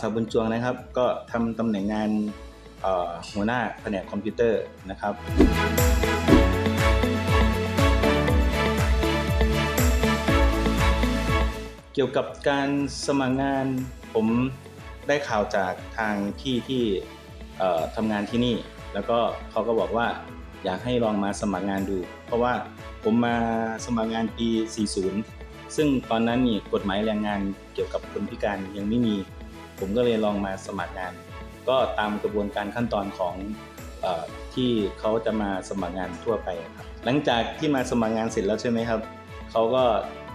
ศักดิ์บุญจวงนะครับ ก็ทำตำแหน่งงานหัวหน้าแผนกคอมพิวเตอร์นะครับเกี่ยวกับการสมัครงานผมได้ข่าวจากทางพี่ที่ทำงานที่นี่ แล้วก็เขาก็บอกว่าอยากให้ลองมาสมัครงานดู เพราะว่าผมมาสมัครงานปี 40 ซึ่งตอนนั้นนี่กฎหมายแรงงานเกี่ยวกับคนพิการยังไม่มี ผมก็เลยลองมาสมัครงาน ก็ตามกระบวนการขั้นตอนของอที่เขาจะมาสมัครงานทั่วไปครับ หลังจากที่มาสมัครงานเสร็จแล้วใช่ไหมครับเขาก็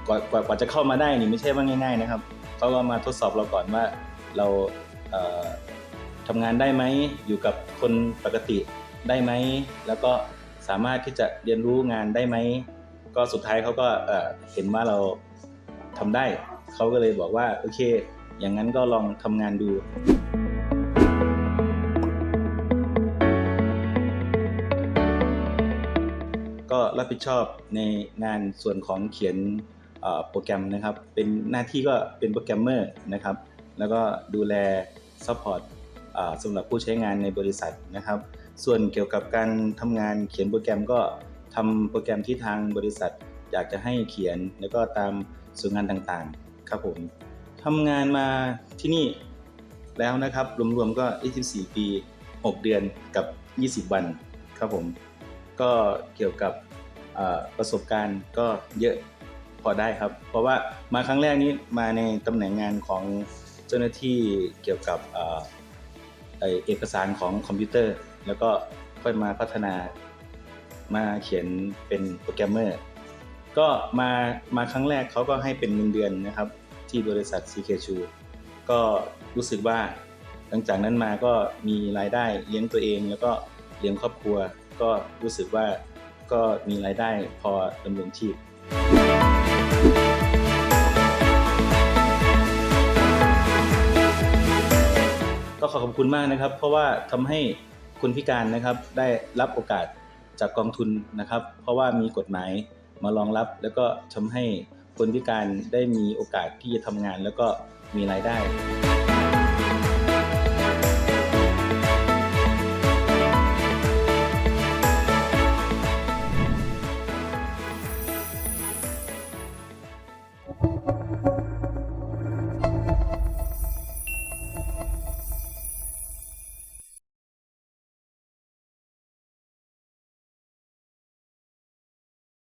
กว่ากว่าวาจะเข้ามาได้นี่ไม่ใช่ว่าง่าย ๆนะครับเขาก็มาทดสอบเราก่อนว่าเราเอ่อทำงานได้ไหมอยู่กับคนปกติได้ไหมแล้วก็สามารถที่จะเรียนรู้งานได้ไหมก็สุดท้ายเขาก็เอ่อเห็นว่าเราทำได้เขาก็เลยบอกว่าโอเค อย่างนั้นก็ลองทำงานดูก็รับผิดชอบในงานส่วนของเขียนโปรแกรมนะครับ เป็นหน้าที่ก็เป็นโปรแกรมเมอร์นะครับ แล้วก็ดูแลซัพพอร์ตสำหรับผู้ใช้งานในบริษัทนะครับ ส่วนเกี่ยวกับการทำงานเขียนโปรแกรมก็ทำโปรแกรมที่ทางบริษัท อยากจะให้เขียนแล้วก็ตามส่วนงานต่างๆ ครับผม ทำงานมาที่นี่แล้วนะครับ รวมๆก็24 ปี 6 เดือนกับ 20 วันครับผม ก็เกี่ยวกับประสบการณ์ก็เยอะพอได้ครับ เพราะว่ามาครั้งแรกนี้มาในตำแหน่งงานของเจ้าหน้าที่เกี่ยวกับเอ่อไอ้เอกสารของคอมพิวเตอร์ แล้วก็ค่อยมาพัฒนามาเขียนเป็นโปรแกรมเมอร์ ก็มามาครั้งแรกเขาก็ให้เป็นเงินเดือนนะครับ ที่บริษัท CK Chu ก็รู้สึกว่าหลังจากนั้นมาก็มีรายได้เลี้ยงตัวเอง แล้วก็เลี้ยงครอบครัว ก็รู้สึกว่าก็มีรายได้พอดำรงชีพก็ขอขอบคุณมากนะครับ เพราะว่าทำให้คนพิการนะครับได้รับโอกาสจากกองทุนนะครับ เพราะว่ามีกฎหมายมารองรับ แล้วก็ทำให้ คนพิการได้มีโอกาสที่จะทำงานแล้วก็มีรายได้